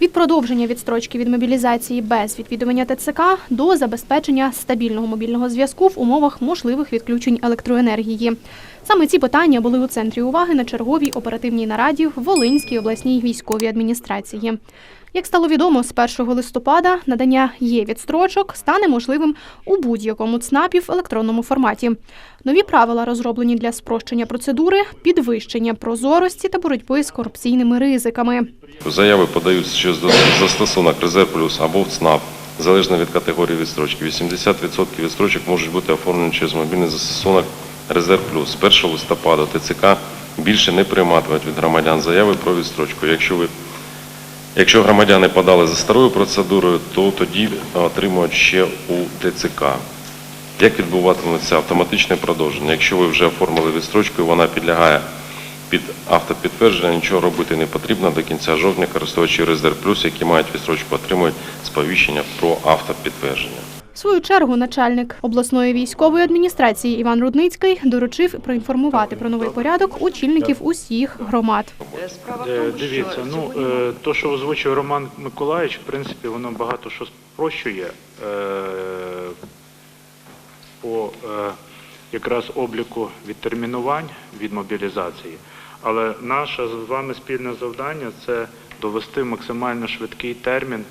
Від продовження відстрочки від мобілізації без відвідування ТЦК до забезпечення стабільного мобільного зв'язку в умовах можливих відключень електроенергії. Саме ці питання були у центрі уваги на черговій оперативній нараді в Волинській обласній військовій адміністрації. Як стало відомо, з 1 листопада надання є відстрочок стане можливим у будь-якому ЦНАПі в електронному форматі. Нові правила розроблені для спрощення процедури, підвищення прозорості та боротьби з корупційними ризиками. Заяви подаються через застосунок Резерв Плюс або в ЦНАП, залежно від категорії відстрочки. 80% відстрочок можуть бути оформлені через мобільний застосунок Резерв Плюс. З 1 листопада ТЦК більше не прийматимуть від громадян заяви про відстрочку. Якщо ви Якщо громадяни подали за старою процедурою, то тоді отримують ще у ТЦК. Як відбуватиметься автоматичне продовження? Якщо ви вже оформили відстрочку і вона підлягає під автопідтвердження, нічого робити не потрібно. До кінця жовтня користувачі Резерв Плюс, які мають відстрочку, отримують сповіщення про автопідтвердження. В свою чергу начальник обласної військової адміністрації Іван Рудницький доручив проінформувати про новий порядок очільників усіх громад. Е, тому, Дивіться, ну е, то, що озвучив Роман Миколаївич, в принципі, воно багато що спрощує е, по е, якраз обліку відтермінувань від мобілізації. Але наше з вами спільне завдання це довести максимально швидкий термін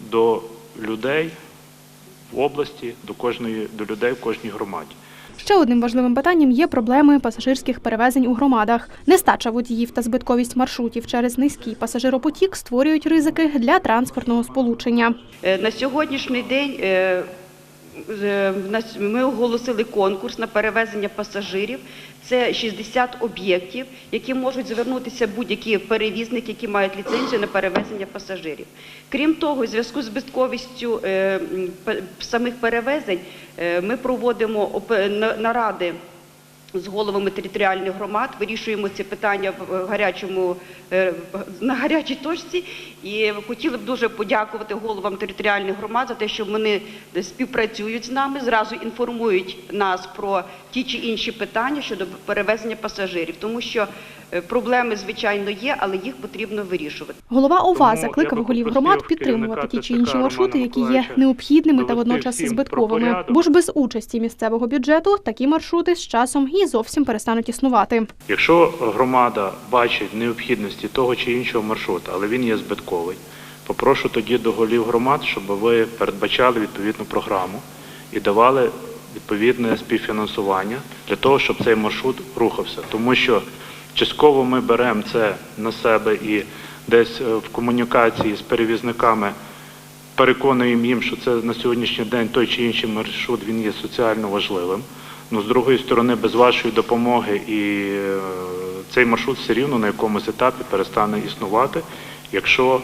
до людей в області, до кожної до людей в кожній громаді. Ще одним важливим питанням є проблеми пасажирських перевезень у громадах. Нестача водіїв та збитковість маршрутів через низький пасажиропотік створюють ризики для транспортного сполучення. Е, на сьогоднішній день е, ми оголосили конкурс на перевезення пасажирів. Це 60 об'єктів, які можуть звернутися будь-які перевізники, які мають ліцензію на перевезення пасажирів. Крім того, у зв'язку з збитковістю е, самих перевезень е, ми проводимо наради з головами територіальних громад, вирішуємо ці питання в гарячому е, на гарячій точці. І хотіли б дуже подякувати головам територіальних громад за те, що вони співпрацюють з нами, зразу інформують нас про ті чи інші питання щодо перевезення пасажирів, тому що е, проблеми звичайно є, але їх потрібно вирішувати. Голова ОВА закликав голів громад підтримувати ті чи інші маршрути, які є необхідними та водночас збитковими. Бо ж без участі місцевого бюджету такі маршрути з часом і зовсім перестануть існувати. Якщо громада бачить необхідності того чи іншого маршрута, але він є збитковий, попрошу тоді до голів громад, щоб ви передбачали відповідну програму і давали відповідне співфінансування для того, щоб цей маршрут рухався. Тому що частково ми беремо це на себе і десь е, в комунікації з перевізниками переконуємо їм, що це на сьогоднішній день той чи інший маршрут він є соціально важливим. Ну, з другої сторони, без вашої допомоги і е, цей маршрут все рівно на якомусь етапі перестане існувати, якщо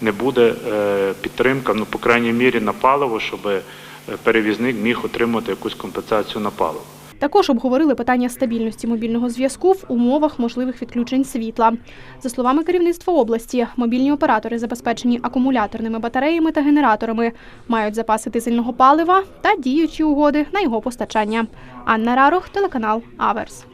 не буде е, підтримка, ну, по крайній мірі, на паливо, щоб е, перевізник міг отримати якусь компенсацію на паливо. Також обговорили питання стабільності мобільного зв'язку в умовах можливих відключень світла. За словами керівництва області, мобільні оператори, забезпечені акумуляторними батареями та генераторами, мають запаси дизельного палива та діючі угоди на його постачання. Анна Рарох, телеканал Аверс.